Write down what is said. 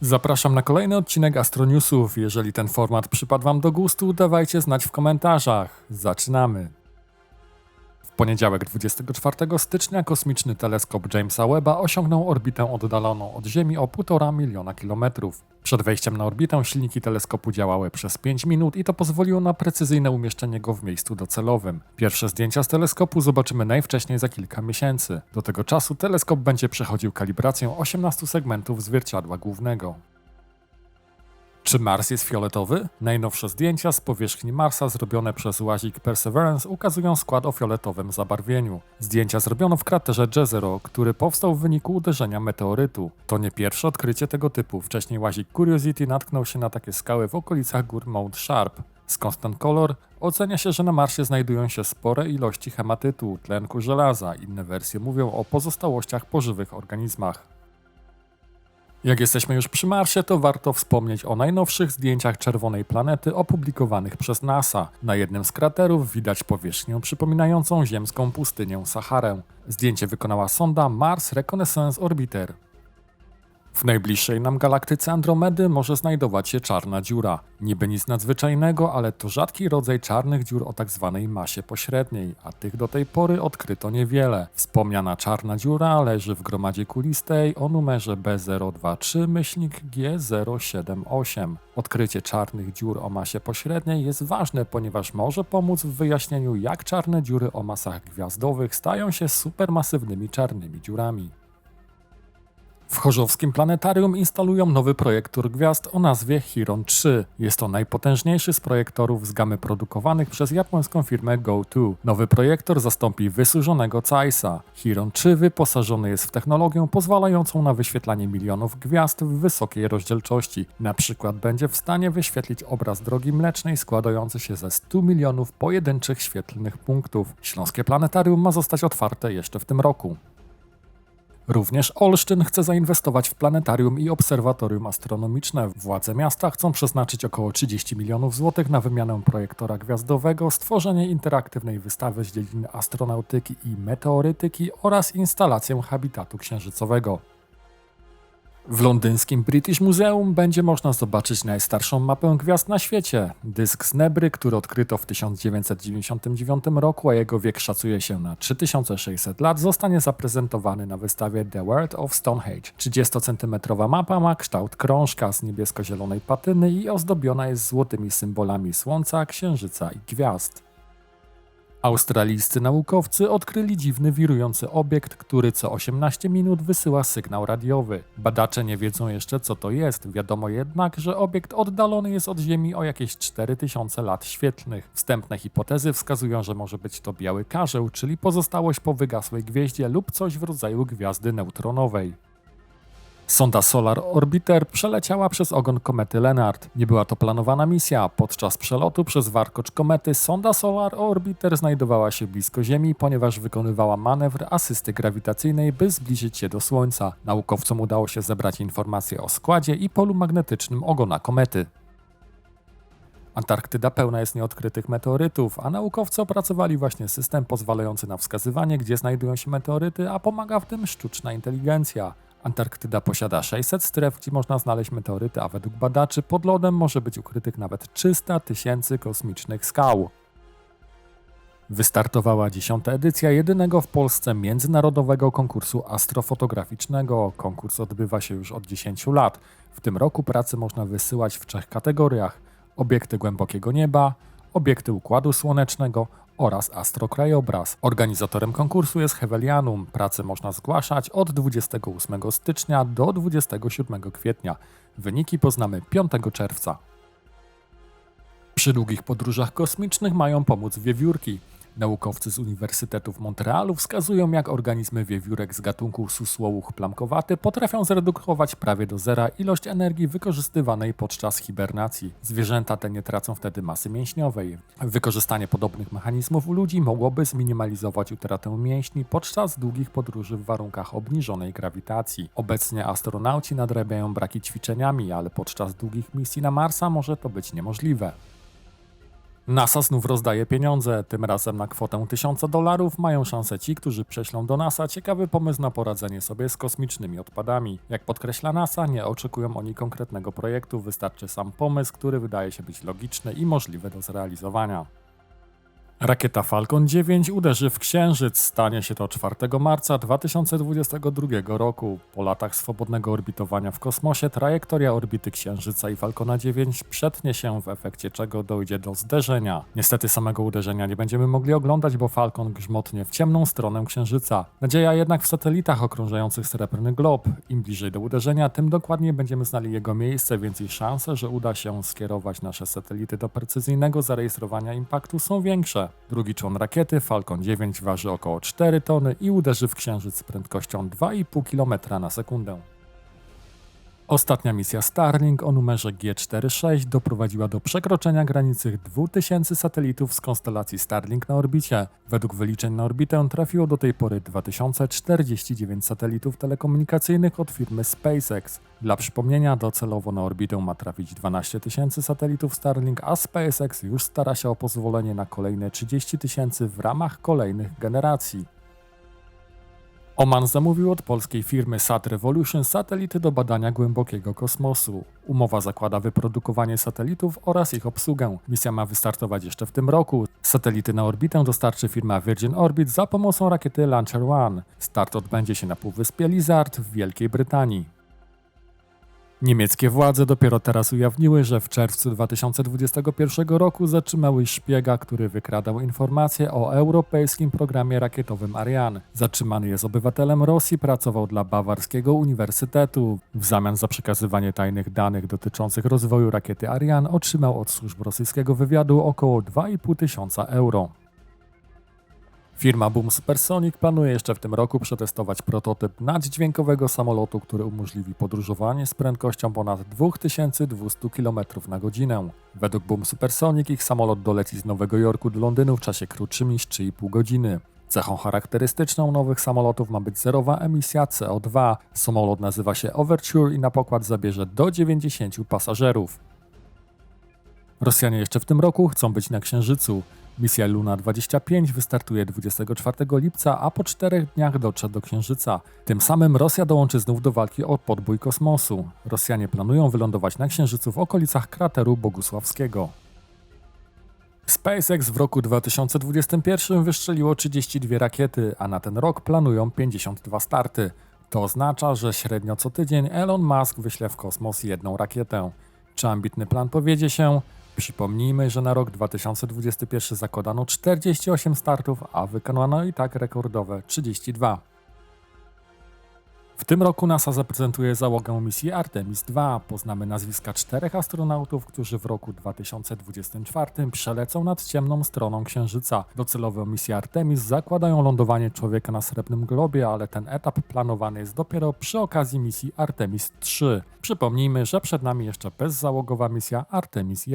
Zapraszam na kolejny odcinek Astronewsów. Jeżeli ten format przypadł Wam do gustu, dawajcie znać w komentarzach. Zaczynamy. W poniedziałek 24 stycznia kosmiczny teleskop Jamesa Webba osiągnął orbitę oddaloną od Ziemi o 1,5 miliona kilometrów. Przed wejściem na orbitę silniki teleskopu działały przez 5 minut i to pozwoliło na precyzyjne umieszczenie go w miejscu docelowym. Pierwsze zdjęcia z teleskopu zobaczymy najwcześniej za kilka miesięcy. Do tego czasu teleskop będzie przechodził kalibrację 18 segmentów zwierciadła głównego. Czy Mars jest fioletowy? Najnowsze zdjęcia z powierzchni Marsa zrobione przez łazik Perseverance ukazują skład o fioletowym zabarwieniu. Zdjęcia zrobiono w kraterze Jezero, który powstał w wyniku uderzenia meteorytu. To nie pierwsze odkrycie tego typu. Wcześniej łazik Curiosity natknął się na takie skały w okolicach gór Mount Sharp. Skąd ten kolor? Ocenia się, że na Marsie znajdują się spore ilości hematytu, tlenku żelaza. Inne wersje mówią o pozostałościach po żywych organizmach. Jak jesteśmy już przy Marsie, to warto wspomnieć o najnowszych zdjęciach czerwonej planety opublikowanych przez NASA. Na jednym z kraterów widać powierzchnię przypominającą ziemską pustynię Saharę. Zdjęcie wykonała sonda Mars Reconnaissance Orbiter. W najbliższej nam galaktyce Andromedy może znajdować się czarna dziura. Niby nic nadzwyczajnego, ale to rzadki rodzaj czarnych dziur o tak zwanej masie pośredniej, a tych do tej pory odkryto niewiele. Wspomniana czarna dziura leży w gromadzie kulistej o numerze B023-G078. Odkrycie czarnych dziur o masie pośredniej jest ważne, ponieważ może pomóc w wyjaśnieniu, jak czarne dziury o masach gwiazdowych stają się supermasywnymi czarnymi dziurami. W Chorzowskim Planetarium instalują nowy projektor gwiazd o nazwie Chiron 3. Jest to najpotężniejszy z projektorów z gamy produkowanych przez japońską firmę Go2. Nowy projektor zastąpi wysłużonego Zeissa. Chiron 3 wyposażony jest w technologię pozwalającą na wyświetlanie milionów gwiazd w wysokiej rozdzielczości. Na przykład będzie w stanie wyświetlić obraz drogi mlecznej składający się ze 100 milionów pojedynczych świetlnych punktów. Śląskie Planetarium ma zostać otwarte jeszcze w tym roku. Również Olsztyn chce zainwestować w planetarium i obserwatorium astronomiczne. Władze miasta chcą przeznaczyć około 30 milionów złotych na wymianę projektora gwiazdowego, stworzenie interaktywnej wystawy z dziedziny astronautyki i meteorytyki oraz instalację habitatu księżycowego. W londyńskim British Museum będzie można zobaczyć najstarszą mapę gwiazd na świecie. Dysk z Nebry, który odkryto w 1999 roku, a jego wiek szacuje się na 3600 lat, zostanie zaprezentowany na wystawie The World of Stonehenge. 30-centymetrowa mapa ma kształt krążka z niebiesko-zielonej patyny i ozdobiona jest złotymi symbolami Słońca, Księżyca i gwiazd. Australijscy naukowcy odkryli dziwny wirujący obiekt, który co 18 minut wysyła sygnał radiowy. Badacze nie wiedzą jeszcze co to jest, wiadomo jednak, że obiekt oddalony jest od Ziemi o jakieś 4000 lat świetlnych. Wstępne hipotezy wskazują, że może być to biały karzeł, czyli pozostałość po wygasłej gwieździe lub coś w rodzaju gwiazdy neutronowej. Sonda Solar Orbiter przeleciała przez ogon komety Lenard. Nie była to planowana misja. Podczas przelotu przez warkocz komety sonda Solar Orbiter znajdowała się blisko Ziemi, ponieważ wykonywała manewr asysty grawitacyjnej, by zbliżyć się do Słońca. Naukowcom udało się zebrać informacje o składzie i polu magnetycznym ogona komety. Antarktyda pełna jest nieodkrytych meteorytów, a naukowcy opracowali właśnie system pozwalający na wskazywanie, gdzie znajdują się meteoryty, a pomaga w tym sztuczna inteligencja. Antarktyda posiada 600 stref, gdzie można znaleźć meteoryty, a według badaczy pod lodem może być ukrytych nawet 300 tysięcy kosmicznych skał. Wystartowała dziesiąta edycja jedynego w Polsce międzynarodowego konkursu astrofotograficznego. Konkurs odbywa się już od 10 lat. W tym roku prace można wysyłać w trzech kategoriach: obiekty głębokiego nieba, obiekty układu słonecznego oraz astrokrajobraz. Organizatorem konkursu jest Hevelianum. Prace można zgłaszać od 28 stycznia do 27 kwietnia. Wyniki poznamy 5 czerwca. Przy długich podróżach kosmicznych mają pomóc wiewiórki. Naukowcy z Uniwersytetu w Montrealu wskazują, jak organizmy wiewiórek z gatunku susłołuch plamkowaty potrafią zredukować prawie do zera ilość energii wykorzystywanej podczas hibernacji. Zwierzęta te nie tracą wtedy masy mięśniowej. Wykorzystanie podobnych mechanizmów u ludzi mogłoby zminimalizować utratę mięśni podczas długich podróży w warunkach obniżonej grawitacji. Obecnie astronauci nadrabiają braki ćwiczeniami, ale podczas długich misji na Marsa może to być niemożliwe. NASA znów rozdaje pieniądze, tym razem na kwotę 1000 dolarów mają szansę ci, którzy prześlą do NASA ciekawy pomysł na poradzenie sobie z kosmicznymi odpadami. Jak podkreśla NASA, nie oczekują oni konkretnego projektu, wystarczy sam pomysł, który wydaje się być logiczny i możliwy do zrealizowania. Rakieta Falcon 9 uderzy w Księżyc. Stanie się to 4 marca 2022 roku. Po latach swobodnego orbitowania w kosmosie trajektoria orbity Księżyca i Falcona 9 przetnie się, w efekcie czego dojdzie do zderzenia. Niestety samego uderzenia nie będziemy mogli oglądać, bo Falcon grzmotnie w ciemną stronę Księżyca. Nadzieja jednak w satelitach okrążających srebrny glob. Im bliżej do uderzenia, tym dokładniej będziemy znali jego miejsce, więc i szanse, że uda się skierować nasze satelity do precyzyjnego zarejestrowania impaktu są większe. Drugi człon rakiety, Falcon 9, waży około 4 tony i uderzy w Księżyc z prędkością 2,5 km na sekundę. Ostatnia misja Starlink o numerze G46 doprowadziła do przekroczenia granicy 2000 satelitów z konstelacji Starlink na orbicie. Według wyliczeń na orbitę trafiło do tej pory 2049 satelitów telekomunikacyjnych od firmy SpaceX. Dla przypomnienia, docelowo na orbitę ma trafić 12 tysięcy satelitów Starlink, a SpaceX już stara się o pozwolenie na kolejne 30 tysięcy w ramach kolejnych generacji. Oman zamówił od polskiej firmy Sat Revolution satelity do badania głębokiego kosmosu. Umowa zakłada wyprodukowanie satelitów oraz ich obsługę. Misja ma wystartować jeszcze w tym roku. Satelity na orbitę dostarczy firma Virgin Orbit za pomocą rakiety Launcher One. Start odbędzie się na półwyspie Lizard w Wielkiej Brytanii. Niemieckie władze dopiero teraz ujawniły, że w czerwcu 2021 roku zatrzymały szpiega, który wykradał informacje o europejskim programie rakietowym Ariane. Zatrzymany jest obywatelem Rosji, pracował dla bawarskiego uniwersytetu. W zamian za przekazywanie tajnych danych dotyczących rozwoju rakiety Ariane otrzymał od służb rosyjskiego wywiadu około 2,5 tysiąca euro. Firma Boom Supersonic planuje jeszcze w tym roku przetestować prototyp naddźwiękowego samolotu, który umożliwi podróżowanie z prędkością ponad 2200 km na godzinę. Według Boom Supersonic ich samolot doleci z Nowego Jorku do Londynu w czasie krótszym niż 3,5 godziny. Cechą charakterystyczną nowych samolotów ma być zerowa emisja CO2. Samolot nazywa się Overture i na pokład zabierze do 90 pasażerów. Rosjanie jeszcze w tym roku chcą być na Księżycu. Misja Luna 25 wystartuje 24 lipca, a po czterech dniach dotrze do Księżyca. Tym samym Rosja dołączy znów do walki o podbój kosmosu. Rosjanie planują wylądować na Księżycu w okolicach krateru Bogusławskiego. SpaceX w roku 2021 wystrzeliło 32 rakiety, a na ten rok planują 52 starty. To oznacza, że średnio co tydzień Elon Musk wyśle w kosmos jedną rakietę. Czy ambitny plan powiedzie się? Przypomnijmy, że na rok 2021 zakładano 48 startów, a wykonano i tak rekordowe 32. Tym roku NASA zaprezentuje załogę misji Artemis II. Poznamy nazwiska czterech astronautów, którzy w roku 2024 przelecą nad ciemną stroną Księżyca. Docelowe misje Artemis zakładają lądowanie człowieka na srebrnym globie, ale ten etap planowany jest dopiero przy okazji misji Artemis III. Przypomnijmy, że przed nami jeszcze bezzałogowa misja Artemis I.